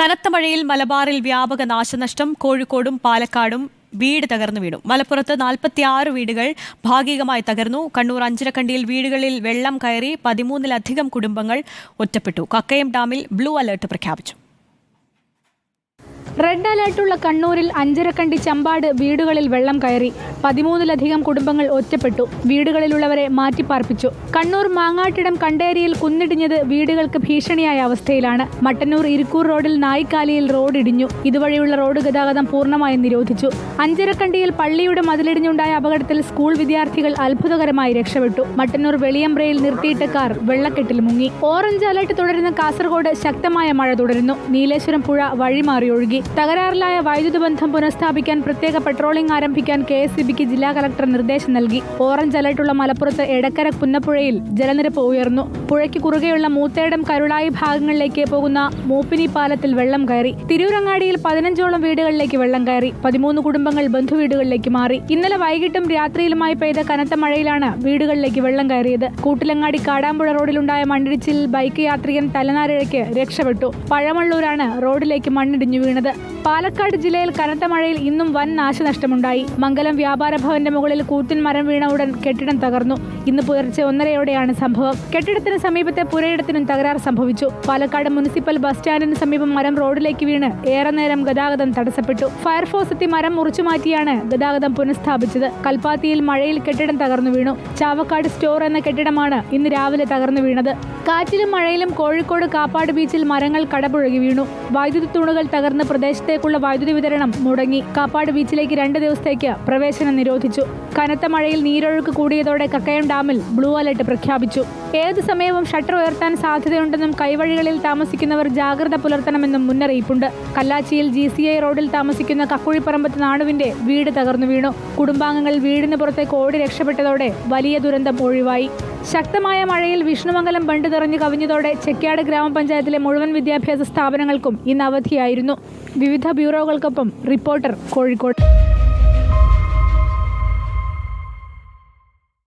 കനത്ത മഴയിൽ മലബാറിൽ വ്യാപക നാശനഷ്ടം. കോഴിക്കോടും പാലക്കാടും വീട് തകർന്നു വീണു. മലപ്പുറത്ത് നാൽപ്പത്തിയാറ് വീടുകൾ ഭാഗികമായി തകർന്നു. കണ്ണൂർ അഞ്ചരക്കണ്ടിയിൽ വീടുകളിൽ വെള്ളം കയറി പതിമൂന്നിലധികം കുടുംബങ്ങൾ ഒറ്റപ്പെട്ടു. കക്കയം ഡാമിൽ ബ്ലൂ അലർട്ട് പ്രഖ്യാപിച്ചു. റെഡ് അലേർട്ടുള്ള കണ്ണൂരിൽ അഞ്ചരക്കണ്ടി ചമ്പാട് വീടുകളിൽ വെള്ളം കയറി. പതിമൂന്നിലധികം കുടുംബങ്ങൾ ഒറ്റപ്പെട്ടു. വീടുകളിലുള്ളവരെ മാറ്റിപ്പാർപ്പിച്ചു. കണ്ണൂർ മാങ്ങാട്ടിടം കണ്ടേരിയിൽ കുന്നിടിഞ്ഞത് വീടുകൾക്ക് ഭീഷണിയായ അവസ്ഥയിലാണ്. മട്ടന്നൂർ ഇരിക്കൂർ റോഡിൽ നായിക്കാലിയിൽ റോഡ് ഇടിഞ്ഞു ഇതുവഴിയുള്ള റോഡ് ഗതാഗതം പൂർണമായും നിരോധിച്ചു. അഞ്ചരക്കണ്ടിയിൽ പള്ളിയുടെ മതിലിടിഞ്ഞുണ്ടായ അപകടത്തിൽ സ്കൂൾ വിദ്യാർത്ഥികൾ അത്ഭുതകരമായി രക്ഷപ്പെട്ടു. മട്ടന്നൂർ വെളിയമ്പ്രയിൽ നിർത്തിയിട്ട കാർ വെള്ളക്കെട്ടിൽ മുങ്ങി. ഓറഞ്ച് അലർട്ട് തുടരുന്ന കാസർഗോഡ് ശക്തമായ മഴ തുടരുന്നു. നീലേശ്വരം പുഴ വഴിമാറി ഒഴുകി. തകരാറിലായ വൈദ്യുതി ബന്ധം പുനഃസ്ഥാപിക്കാൻ പ്രത്യേക പെട്രോളിംഗ് ആരംഭിക്കാൻ കെ എസ് ബിക്ക് ജില്ലാ കളക്ടർ നിർദ്ദേശം നൽകി. ഓറഞ്ച് അലർട്ടുള്ള മലപ്പുറത്ത് എടക്കര പുന്നപ്പുഴയിൽ ജലനിരപ്പ് ഉയർന്നു. പുഴയ്ക്ക് കുറുകെയുള്ള മൂത്തേടം കരുളായി ഭാഗങ്ങളിലേക്ക് പോകുന്ന മൂപ്പിനി പാലത്തിൽ വെള്ളം കയറി. തിരൂരങ്ങാടിയിൽ പതിനഞ്ചോളം വീടുകളിലേക്ക് വെള്ളം കയറി. പതിമൂന്ന് കുടുംബങ്ങൾ ബന്ധുവീടുകളിലേക്ക് മാറി. ഇന്നലെ വൈകിട്ടും രാത്രിയിലുമായി പെയ്ത കനത്ത മഴയിലാണ് വീടുകളിലേക്ക് വെള്ളം കയറിയത്. കൂട്ടിലങ്ങാടി കാടാമ്പുഴ റോഡിലുണ്ടായ മണ്ണിടിച്ചിൽ ബൈക്ക് യാത്രികൻ തലനാരിഴയ്ക്ക് രക്ഷപ്പെട്ടു. പഴമള്ളൂരാണ് റോഡിലേക്ക് മണ്ണിടിഞ്ഞു വീണത്. പാലക്കാട് ജില്ലയിൽ കനത്ത മഴയിൽ ഇന്നും വൻ നാശനഷ്ടമുണ്ടായി. മംഗലം വ്യാപാര ഭവന്റെ മുകളിൽ കൂറ്റൻ മരം വീണ ഉടൻ കെട്ടിടം തകർന്നു. ഇന്ന് പുലർച്ചെ ഒന്നരയോടെയാണ് സംഭവം. കെട്ടിടത്തിന് സമീപത്തെ പുരയിടത്തിനും തകരാർ സംഭവിച്ചു. പാലക്കാട് മുനിസിപ്പൽ ബസ് സ്റ്റാൻഡിന് സമീപം മരം റോഡിലേക്ക് വീണ് ഏറെ നേരം ഗതാഗതം തടസ്സപ്പെട്ടു. ഫയർഫോഴ്സ് എത്തി മരം മുറിച്ചു മാറ്റിയാണ് ഗതാഗതം പുനഃസ്ഥാപിച്ചത്. കൽപ്പാത്തിയിൽ മഴയിൽ കെട്ടിടം തകർന്നു വീണു. ചാവക്കാട് സ്റ്റോർ എന്ന കെട്ടിടമാണ് ഇന്ന് രാവിലെ തകർന്നു വീണത്. കാറ്റിലും മഴയിലും കോഴിക്കോട് കാപ്പാട് ബീച്ചിൽ മരങ്ങൾ കടപുഴകി വീണു. വൈദ്യുതി തൂണുകൾ തകർന്ന് പ്രദേശത്തേക്കുള്ള വൈദ്യുതി വിതരണം മുടങ്ങി. കാപ്പാട് ബീച്ചിലേക്ക് രണ്ട് ദിവസത്തേക്ക് പ്രവേശനം നിരോധിച്ചു. കനത്ത മഴയിൽ നീരൊഴുക്ക് കൂടിയതോടെ കക്കയം ഡാമിൽ ബ്ലൂ അലർട്ട് പ്രഖ്യാപിച്ചു. ഏത് സമയവും ഷട്ടർ ഉയർത്താൻ സാധ്യതയുണ്ടെന്നും കൈവഴികളിൽ താമസിക്കുന്നവർ ജാഗ്രത പുലർത്തണമെന്നും മുന്നറിയിപ്പുണ്ട്. കല്ലാച്ചിയിൽ ജി സി ഐ റോഡിൽ താമസിക്കുന്ന കക്കുഴിപ്പറമ്പത്ത് നാണുവിന്റെ വീട് തകർന്നു വീണു. കുടുംബാംഗങ്ങൾ വീടിന് പുറത്തേക്ക് ഓടി രക്ഷപ്പെട്ടതോടെ വലിയ ദുരന്തം ഒഴിവായി. ശക്തമായ മഴയിൽ വിഷ്ണുമംഗലം ബണ്ട് തെറിഞ്ഞു കവിഞ്ഞതോടെ ചെക്കാട് ഗ്രാമപഞ്ചായത്തിലെ മുഴുവൻ വിദ്യാഭ്യാസ സ്ഥാപനങ്ങൾക്കും ഇന്ന് അവധിയായിരുന്നു. വിവിധ ബ്യൂറോകൾക്കൊപ്പം റിപ്പോർട്ടർ കോഴിക്കോട്.